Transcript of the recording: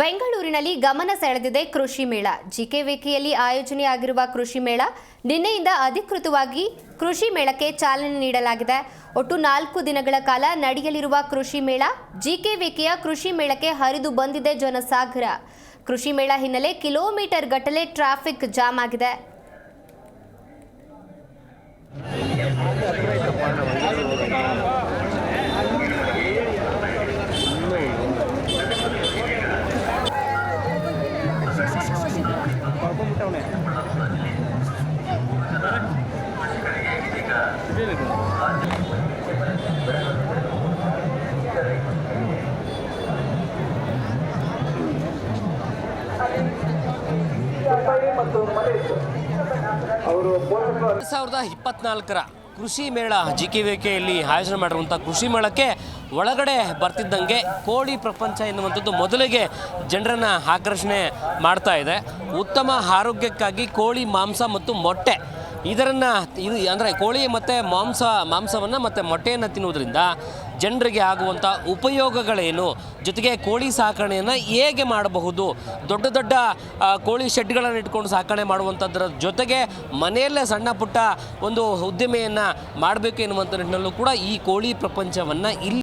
ಬೆಂಗಳೂರಿನಲ್ಲಿ ಗಮನ ಸೆಳೆದಿದೆ ಕೃಷಿ ಮೇಳ. ಜಿಕೆವಿಕೆಯಲ್ಲಿ ಆಯೋಜನೆಯಾಗಿರುವ ಕೃಷಿ ಮೇಳ ನಿನ್ನೆಯಿಂದ ಅಧಿಕೃತವಾಗಿ ಕೃಷಿ ಮೇಳಕ್ಕೆ ಚಾಲನೆ ನೀಡಲಾಗಿದೆ. ಒಟ್ಟು ನಾಲ್ಕು ದಿನಗಳ ಕಾಲ ನಡೆಯಲಿರುವ ಕೃಷಿ ಮೇಳ ಜಿಕೆವಿಕೆಯ ಕೃಷಿ ಮೇಳಕ್ಕೆ ಹರಿದು ಬಂದಿದೆ ಜನಸಾಗರ. ಕೃಷಿ ಮೇಳ ಹಿನ್ನೆಲೆ ಕಿಲೋಮೀಟರ್ ಗಟ್ಟಲೆ ಟ್ರಾಫಿಕ್ ಜಾಮ್ ಆಗಿದೆ. ಎರಡು ಸಾವಿರದ ಇಪ್ಪತ್ನಾಲ್ಕರ ಕೃಷಿ ಮೇಳ ಜಿ ಕೆ ಯಲ್ಲಿ ಆಯೋಜನೆ ಮಾಡಿರುವಂಥ ಕೃಷಿ ಮೇಳಕ್ಕೆ ಒಳಗಡೆ ಬರ್ತಿದ್ದಂಗೆ ಕೋಳಿ ಪ್ರಪಂಚ ಎನ್ನುವಂಥದ್ದು ಮೊದಲಿಗೆ ಜನರನ್ನು ಆಕರ್ಷಣೆ ಮಾಡ್ತಾ ಇದೆ. ಉತ್ತಮ ಆರೋಗ್ಯಕ್ಕಾಗಿ ಕೋಳಿ, ಮಾಂಸ ಮತ್ತು ಮೊಟ್ಟೆ ಇದರನ್ನು ಇದು ಅಂದರೆ ಕೋಳಿ ಮತ್ತು ಮಾಂಸ, ಮಾಂಸವನ್ನು ಮತ್ತು ಮೊಟ್ಟೆಯನ್ನು ತಿನ್ನುವುದರಿಂದ ಜನರಿಗೆ ಆಗುವಂಥ ಉಪಯೋಗಗಳೇನು? ಜೊತೆಗೆ ಕೋಳಿ ಸಾಕಣೆಯನ್ನು ಹೇಗೆ ಮಾಡಬಹುದು? ದೊಡ್ಡ ದೊಡ್ಡ ಕೋಳಿ ಶೆಡ್ಗಳನ್ನು ಇಟ್ಕೊಂಡು ಸಾಕಣೆ ಮಾಡುವಂಥದ್ರ ಜೊತೆಗೆ ಮನೆಯಲ್ಲೇ ಸಣ್ಣ ಪುಟ್ಟ ಒಂದು ಉದ್ದಿಮೆಯನ್ನು ಮಾಡಬೇಕು ಎನ್ನುವಂಥ ನಿಟ್ಟಿನಲ್ಲೂ ಕೂಡ ಈ ಕೋಳಿ ಪ್ರಪಂಚವನ್ನು ಇಲ್ಲಿ